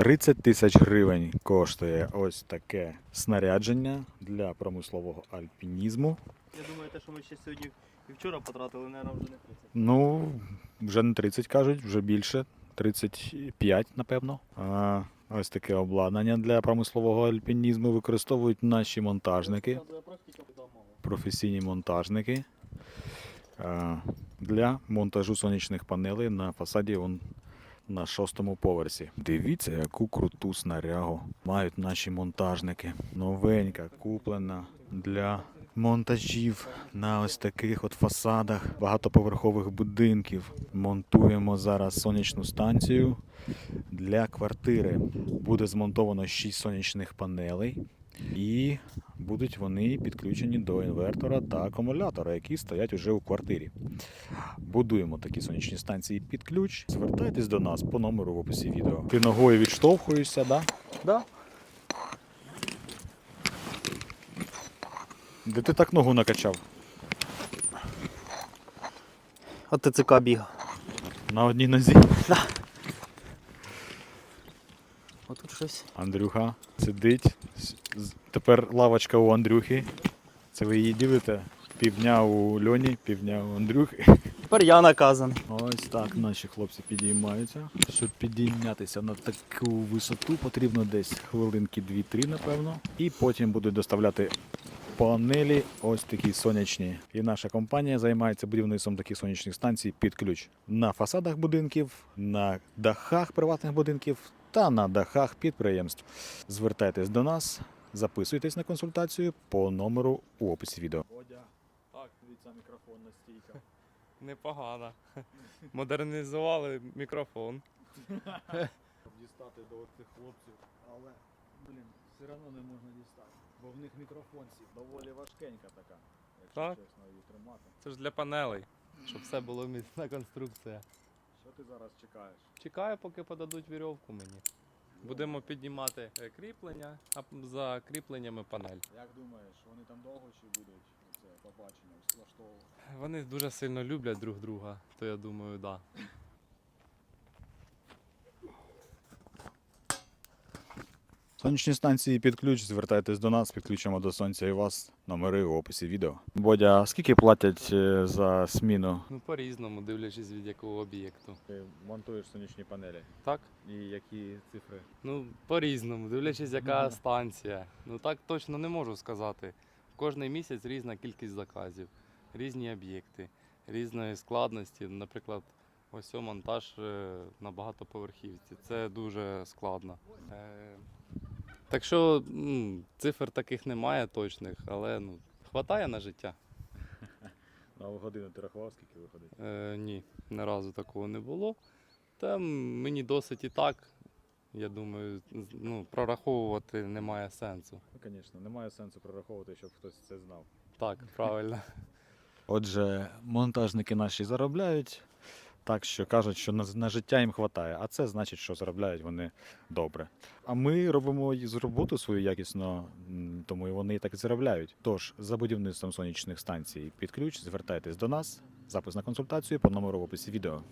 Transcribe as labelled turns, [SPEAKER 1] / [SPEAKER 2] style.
[SPEAKER 1] 30 тисяч гривень коштує ось таке снарядження для промислового альпінізму.
[SPEAKER 2] Я думаю, те, що ми ще сьогодні і вчора потратили, наверное, вже не 30.
[SPEAKER 1] Ну, вже не 30 кажуть, вже більше. 35, напевно. А, ось таке обладнання для промислового альпінізму використовують наші монтажники, професійні монтажники для монтажу сонячних панелей на фасаді на шостому поверсі. Дивіться, яку круту снарягу мають наші монтажники. Новенька, куплена для монтажів на ось таких от фасадах багатоповерхових будинків. Монтуємо зараз сонячну станцію для квартири. Буде змонтовано 6 сонячних панелей. І будуть вони підключені до інвертора та акумулятора, які стоять уже у квартирі. Будуємо такі сонячні станції під ключ. Звертайтесь до нас по номеру в описі відео. Ти ногою відштовхуєшся, да?
[SPEAKER 2] Да?
[SPEAKER 1] Де ти так ногу накачав?
[SPEAKER 2] От ТЦК бігав.
[SPEAKER 1] На одній нозі.
[SPEAKER 2] Отут щось.
[SPEAKER 1] Андрюха сидить. Тепер лавочка у Андрюхи. Це ви її ділите? Півдня у Льоні, півдня у Андрюхи.
[SPEAKER 2] Тепер я наказаний.
[SPEAKER 1] Ось так наші хлопці підіймаються. Щоб підійнятися на таку висоту, потрібно десь хвилинки 2-3, напевно. І потім будуть доставляти панелі, ось такі сонячні. І наша компанія займається будівництвом таких сонячних станцій під ключ на фасадах будинків, на дахах приватних будинків та на дахах підприємств. Звертайтесь до нас, записуйтесь на консультацію по номеру у описі відео. Так, дивіться, мікрофонна стійка.
[SPEAKER 3] Непогано. Модернізували мікрофон.
[SPEAKER 1] щоб дістати до цих хлопців, але, блін, все одно не можна дістати. Бо в них мікрофонці доволі важкенька така, якщо
[SPEAKER 3] Так.
[SPEAKER 1] чесно її тримати.
[SPEAKER 3] Це ж для панелей, щоб все було міцна конструкція.
[SPEAKER 1] Що ти зараз чекаєш?
[SPEAKER 3] Чекаю, поки подадуть вірьовку мені. Будемо піднімати е, кріплення, а за кріпленнями панель.
[SPEAKER 1] Як думаєш, вони там довго чи будуть це побачення влаштовувати?
[SPEAKER 3] Вони дуже сильно люблять друг друга, то я думаю, так. Да.
[SPEAKER 1] Сонячні станції під ключ, звертайтесь до нас, підключимо до сонця і вас. Номери у описі відео. Бодя, скільки платять е, за сміну?
[SPEAKER 3] Ну, по-різному, дивлячись від якого об'єкту.
[SPEAKER 1] Ти монтуєш сонячні панелі.
[SPEAKER 3] Так?
[SPEAKER 1] І які цифри?
[SPEAKER 3] Ну, по-різному, дивлячись, яка станція. Ну так точно не можу сказати. Кожний місяць різна кількість заказів, різні об'єкти, різної складності. Наприклад, ось монтаж е, на багатоповерхівці. Це дуже складно. Так що м, цифр таких немає точних, але ну, хватає на життя.
[SPEAKER 1] На годину ти рахував, скільки виходить?
[SPEAKER 3] Е, ні, ні разу такого не було. Та мені досить і так. Я думаю, ну, прораховувати немає сенсу.
[SPEAKER 1] Ну, звісно, немає сенсу прораховувати, щоб хтось це знав.
[SPEAKER 3] Так, правильно.
[SPEAKER 1] Отже, монтажники наші заробляють, так що кажуть, що на, на життя їм вистачає, а це значить, що заробляють вони добре. А ми робимо роботу свою якісно, тому і вони так і заробляють. Тож за будівництвом сонячних станцій під ключ звертайтесь до нас. Запис на консультацію по номеру в описі відео.